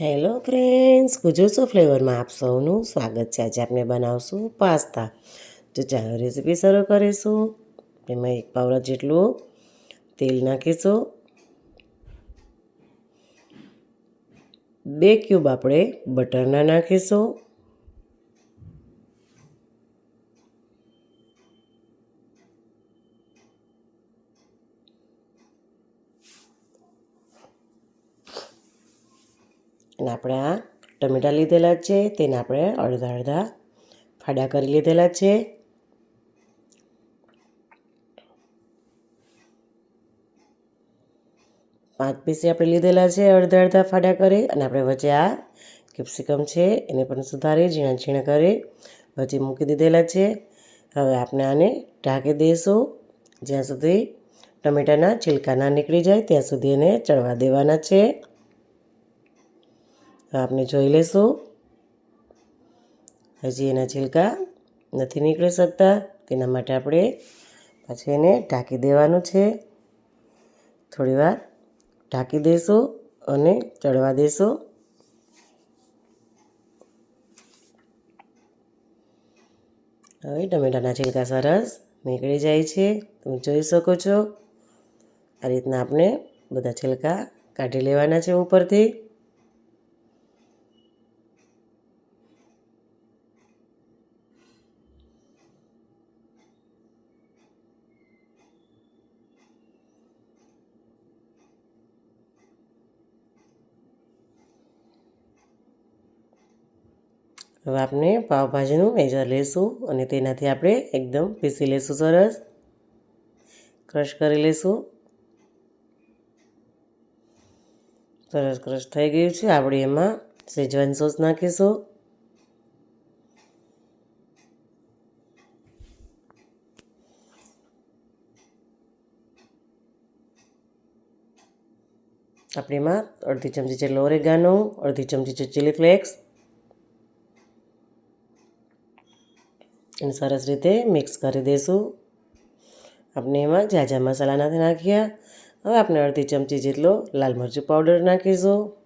Hello friends ગુજોસો ફ્લેવરમાં આપ સૌનું સ્વાગત છે. આજે આપણે બનાવશું પાસ્તા. તો ચાલો રેસીપી શરૂ કરીશું. એમાં એક પાવડા જેટલું તેલ નાખીશું. બે ક્યુબ આપણે બટરના નાખીશું. અને આપણે આ ટમેટાં લીધેલા છે, તેને આપણે અડધા અડધા ફાડા કરી લીધેલા છે. પાંચ પીસી આપણે લીધેલા છે, અડધા અડધા ફાડા કરી અને આપણે વચ્ચે આ કેપ્સિકમ છે, એને પણ સુધારી, ઝીણા ઝીણા કરી વચ્ચે મૂકી દીધેલા છે. હવે આપણે આને ઢાંકી દઈશું. જ્યાં સુધી ટમેટાના છિલકા ના નીકળી જાય, ત્યાં સુધી એને ચડવા દેવાના છે. આપણે જોઈ લેશું. હજી એના છિલકા નથી નીકળી શકતા તેના માટે આપણે પાછી એને ઢાંકી દેવાનું છે. થોડીવાર ઢાંકી દઈશું અને ચડવા દઈશું હવે ટમેટાના છિલકા સરસ નીકળી જાય છે. તમે જોઈ શકો છો. આ રીતના આપણે બધા છિલકા કાઢી લેવાના છે ઉપરથી. હવે આપણે પાવભાજીનું મેજર લેશું અને તેનાથી આપણે એકદમ પીસી લેશું સરસ. ક્રશ કરી લેશું. સરસ ક્રશ થઈ ગયું છે. આપણે એમાં સેજવાન સોસ નાખીશું. આપણે એમાં અડધી ચમચી જેટલો ઓરેગાનો, અડધી ચમચી છે ચીલી ફ્લેક્સ એને સરસ રીતે મિક્સ કરી દઈશું આપણે એમાં ઝાઝા મસાલા નથી નાખ્યા. હવે આપણે અડધી ચમચી જેટલો લાલ મરચું પાવડર નાખીશું.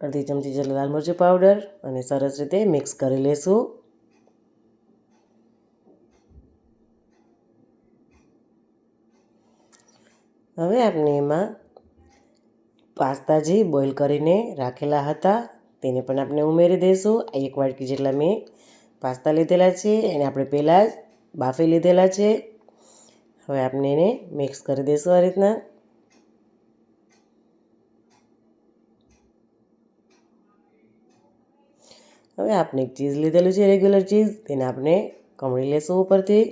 અડધી ચમચી જેટલો લાલ મરચું પાવડર અને સરસ રીતે મિક્સ કરી લેશું. હવે આપણે એમાં પાસ્તા જે બોઇલ કરીને રાખેલા હતા, તેને પણ આપણે ઉમેરી દઈશું એક વાટકી જેટલા મેં પાસ્તા લીધેલા છે, એને આપણે પહેલાં જ બાફી લીધેલા છે. હવે આપણે એને મિક્સ કરી દઈશું આ રીતના. હવે આપણે એક ચીઝ લીધેલું છે રેગ્યુલર ચીઝ, તેને આપણે કમળી લેશું ઉપરથી.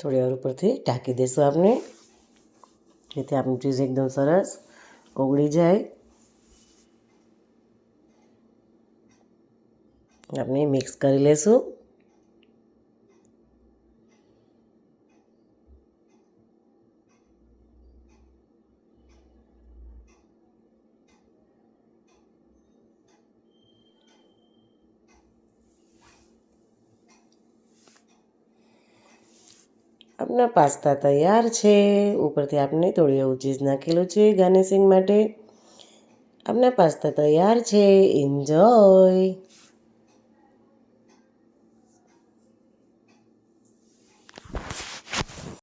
થોડી વાર ઉપરથી ઢાંકી દઈશું આપણે જેથી આપણું ચીઝ એકદમ સરસ ઓગળી જાય. આપણે મિક્સ કરી લેશું. આપણા પાસ્તા તૈયાર છે. ઉપરથી આપણે થોડી એવું ચીઝ નાખેલું છે ગાર્નિશિંગ માટે. આપણા પાસ્તા તૈયાર છે. એન્જોય